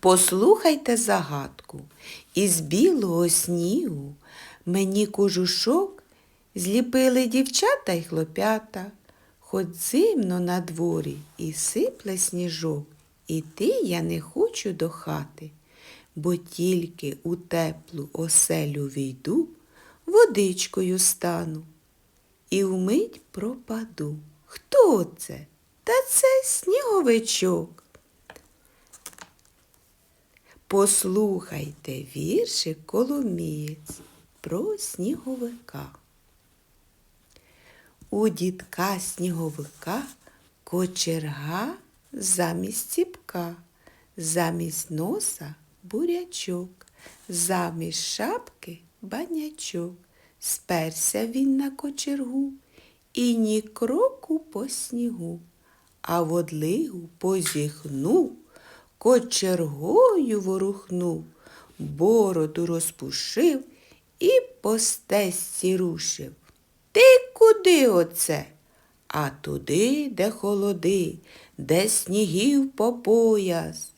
Послухайте загадку. Із білого снігу мені кожушок зліпили дівчата й хлопята. Хоч зимно на дворі і сипле сніжок, іти я не хочу до хати, бо тільки у теплу оселю війду, водичкою стану і вмить пропаду. Хто це? Та це сніговичок. Послухайте віршик Коломієць про сніговика. У дідка сніговика кочерга замість ціпка, замість носа бурячок, замість шапки банячок. Сперся він на кочергу і ні кроку по снігу, а водлигу позіхнув, кочергою ворухнув, бороду розпушив і по стежці рушив. Ти куди оце? А туди, де холоди, де снігів по пояс,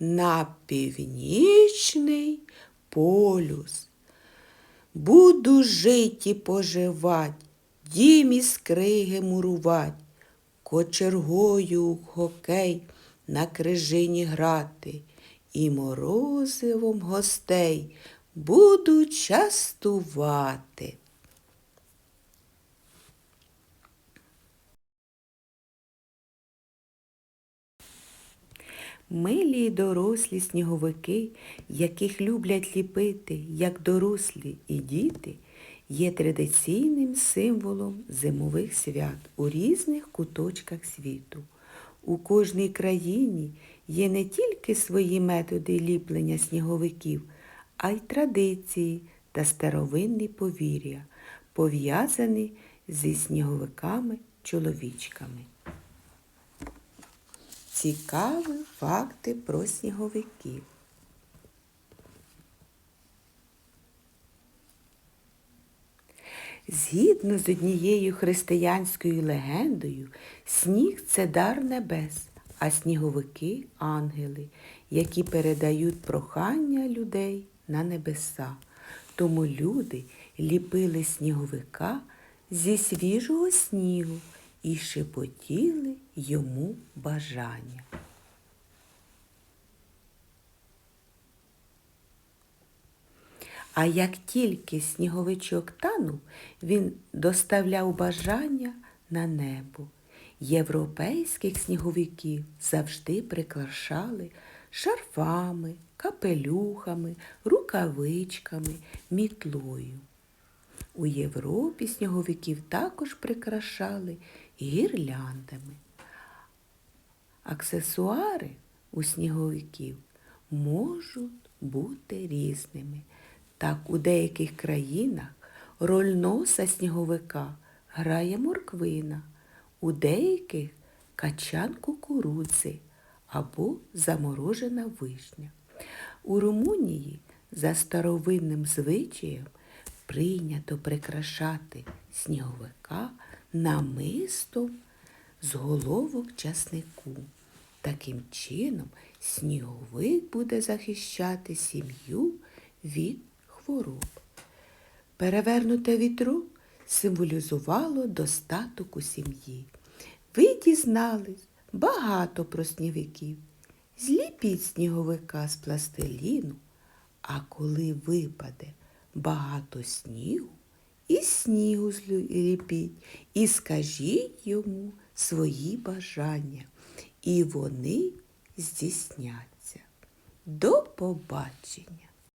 на північний полюс. Буду жить і поживать, дім із криги мурувать, кочергою хокей на крижині грати, і морозивом гостей буду частувати. Милі дорослі сніговики, яких люблять ліпити, як дорослі і діти, є традиційним символом зимових свят у різних куточках світу. У кожній країні є не тільки свої методи ліплення сніговиків, а й традиції та старовинні повір'я, пов'язані зі сніговиками-чоловічками. Цікаві факти про сніговиків. Згідно з однією християнською легендою, сніг це дар небес, а сніговики ангели, які передають прохання людей на небеса. Тому люди ліпили сніговика зі свіжого снігу і шепотіли йому бажання. А як тільки сніговичок танув, він доставляв бажання на небо. Європейських сніговиків завжди прикрашали шарфами, капелюхами, рукавичками, мітлою. У Європі сніговиків також прикрашали гірляндами. Аксесуари у сніговиків можуть бути різними. Так у деяких країнах роль носа сніговика грає морквина, у деяких качан кукурудзи або заморожена вишня. У Румунії за старовинним звичаєм прийнято прикрашати сніговика намистом з головок часнику. Таким чином сніговик буде захищати сім'ю від хвороб. Перевернуте вітру символізувало достаток у сім'ї. Ви дізнались багато про снівиків. Зліпіть сніговика з пластиліну, а коли випаде багато снігу, і снігу зліпіть, і скажіть йому свої бажання, і вони здійсняться. До побачення!